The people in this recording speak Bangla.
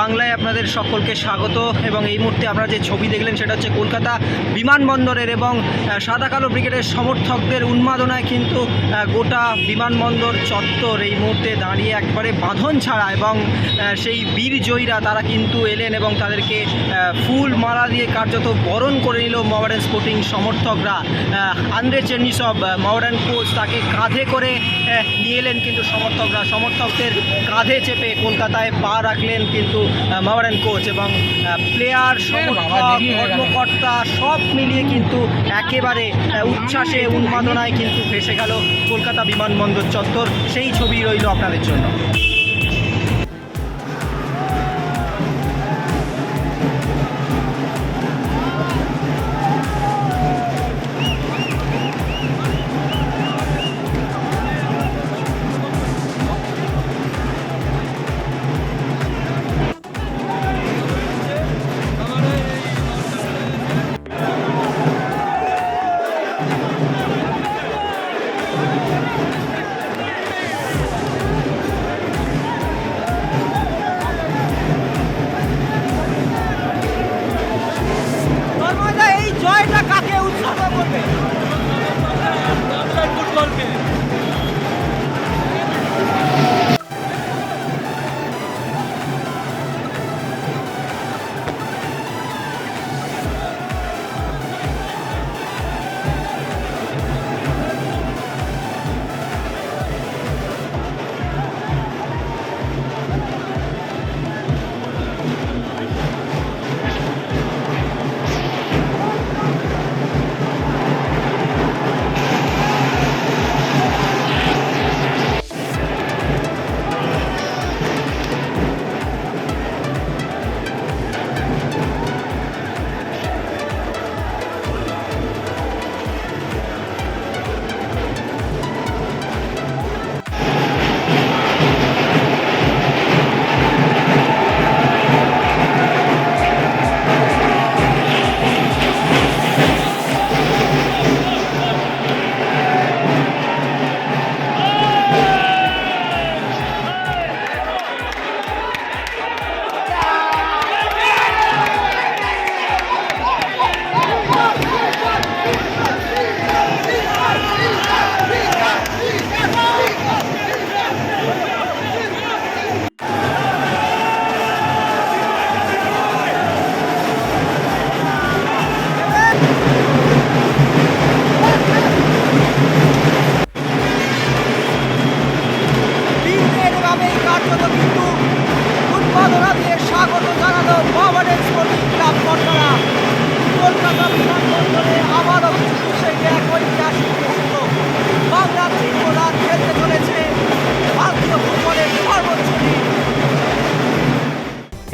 বাংলায় আপনাদের সকলকে স্বাগত। এবং এই মুহূর্তে আপনারা যে ছবি দেখলেন, সেটা হচ্ছে কলকাতা বিমানবন্দরের এবং সাদা কালো ব্রিগেডের সমর্থকদের উন্মাদনায় কিন্তু গোটা বিমানবন্দর চত্বর এই মুহূর্তে দাঁড়িয়ে একবারে বাঁধন ছাড়া এবং সেই বীর জয়ীরা তারা কিন্তু এলেন এবং তাদেরকে ফুল মালা দিয়ে কার্যত বরণ করে নিল মডার্ন স্পোর্টিং সমর্থকরা। আন্দ্রে চেন্নিসব মডার্ন কোচ তাকে কাঁধে করে নিয়ে এলেন কিন্তু সমর্থকরা। সমর্থকদের কাঁধে চেপে কলকাতায় পা রাখলেন কিন্তু মডার্ন কোচ এবং প্লেয়ার সমর্থক কর্মকর্তা সব মিলিয়ে কিন্তু একেবারে উচ্ছ্বাসে উন্মাদনায় কিন্তু ভেসে গেল কলকাতা বিমানবন্দর চত্বর। সেই ছবি রইল আপনাদের জন্য।